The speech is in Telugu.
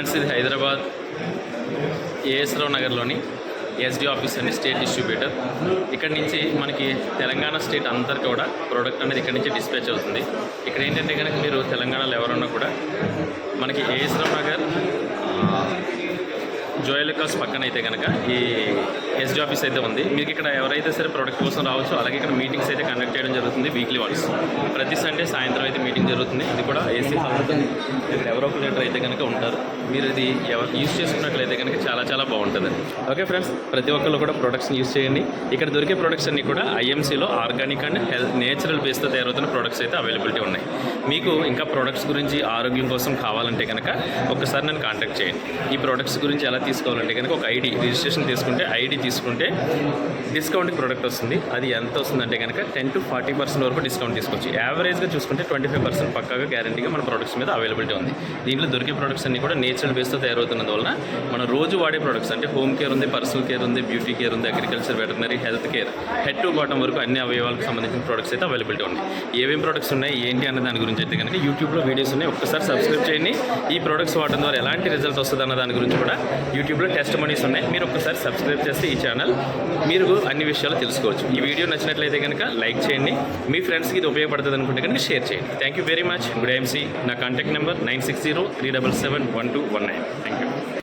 ఫ్రెండ్స్ ఇది హైదరాబాద్ ఏఎస్రావు నగర్లోని ఎస్డి ఆఫీస్ అండి స్టేట్ డిస్ట్రిబ్యూటర్. ఇక్కడ నుంచి మనకి తెలంగాణ స్టేట్ అందరికి కూడా ప్రోడక్ట్ అనేది ఇక్కడ నుంచి డిస్పాచ్ అవుతుంది. ఇక్కడ ఏంటంటే కనుక మీరు తెలంగాణలో ఎవరున్నా కూడా మనకి ఏఎస్రావు నగర్ జోయలుకాస్ పక్కన అయితే కనుక ఈ ఎస్జీ ఆఫీస్ అయితే ఉంది. మీకు ఇక్కడ ఎవరైతే సరే ప్రోడక్ట్ కోసం రావచ్చు అలాగే ఇక్కడ మీటింగ్స్ అయితే కండక్ట్ చేయడం జరుగుతుంది వీక్లీ వన్స్ ప్రతి సండే సాయంత్రం అయితే మీటింగ్ జరుగుతుంది. ఇది కూడా ఏసీ హాల్ ఇక్కడ ఎవరో ఒక లీటర్ అయితే కనుక ఉంటారు. మీరు ఇది ఎవరు యూజ్ చేసుకున్నట్లయితే కనుక చాలా ఓకే ఫ్రెండ్స్ ప్రతి ఒక్కళ్ళు కూడా ప్రొడక్ట్స్ని యూజ్ చేయండి. ఇక్కడ దొరికే ప్రొడక్ట్స్ అన్ని కూడా ఐఎంసీలో ఆర్గానిక్ అండ్ హెల్త్ నేచురల్ బేస్తో తయారవుతున్న ప్రొడక్ట్స్ అయితే అవైలబిలిటీ ఉన్నాయి. మీకు ఇంకా ప్రొడక్ట్స్ గురించి ఆరోగ్యం కోసం కావాలంటే కనుక ఒకసారి నన్ను కాంటాక్ట్ చేయండి. ఈ ప్రొడక్ట్స్ గురించి ఎలా తీసుకోవాలంటే కనుక ఒక ఐడి రిజిస్ట్రేషన్ తీసుకుంటే ఐడి తీసుకుంటే డిస్కౌంట్కి ప్రోడక్ట్ వస్తుంది. అది ఎంత వస్తుందంటే కనుక టెన్ టు ఫార్టీ పర్సెంట్ వరకు డిస్కౌంట్ తీసుకోవచ్చు. యావరేజ్గా చూసుకుంటే ట్వంటీ ఫైవ్ పర్సెంట్ పక్కాగా గ్యారంటీగా మన ప్రొడక్ట్స్ మీద అవైలబిలిటీ ఉంది. దీంట్లో దొరికే ప్రొడక్ట్స్ అన్ని కూడా నేచురల్ బేస్తో తయారవుతున్నందువలన మనం రోజు వాడే ప్రొడక్ట్స్ అంటే హోమ్ కేర్ ఉంది పర్సనల్ కేర్ ఉంది బ్యూటీ కేర్ ఉంది agriculture veterinary health care head to bottom వరకు అన్ని అవయవాలకు సంబంధించిన ప్రొడక్ట్స్ అయితే అవైలబిలిటీ ఉన్నాయి ఏమేమి ప్రొడక్ట్స్ ఉన్నాయి ఏంటి అన్న దాని గురించి అయితే కనుక యూట్యూబ్లో వీడియోస్ ఉన్నాయి. ఒక్కసారి సబ్స్క్రైబ్ చేయండి. ఈ ప్రొడక్ట్స్ వాడడం ద్వారా ఎలాంటి రిజల్ట్ వస్తుంది అన్న దాని గురించి కూడా యూట్యూబ్లో టెస్ట్ మనీస్ ఉన్నాయి. మీరు ఒక్కసారి సబ్స్క్రైబ్ చేస్తే ఈ ఛానల్ మీరు అన్ని విషయాలు తెలుసుకోవచ్చు. ఈ వీడియో నచ్చినట్లయితే కనుక లైక్ చేయండి. మీ ఫ్రెండ్స్కి ఇది ఉపయోగపడుతుంది అనుకుంటే కనుక షేర్ చేయండి. Thank you very much good IMC నా contact number nine six zero three double seven one two one nine thank you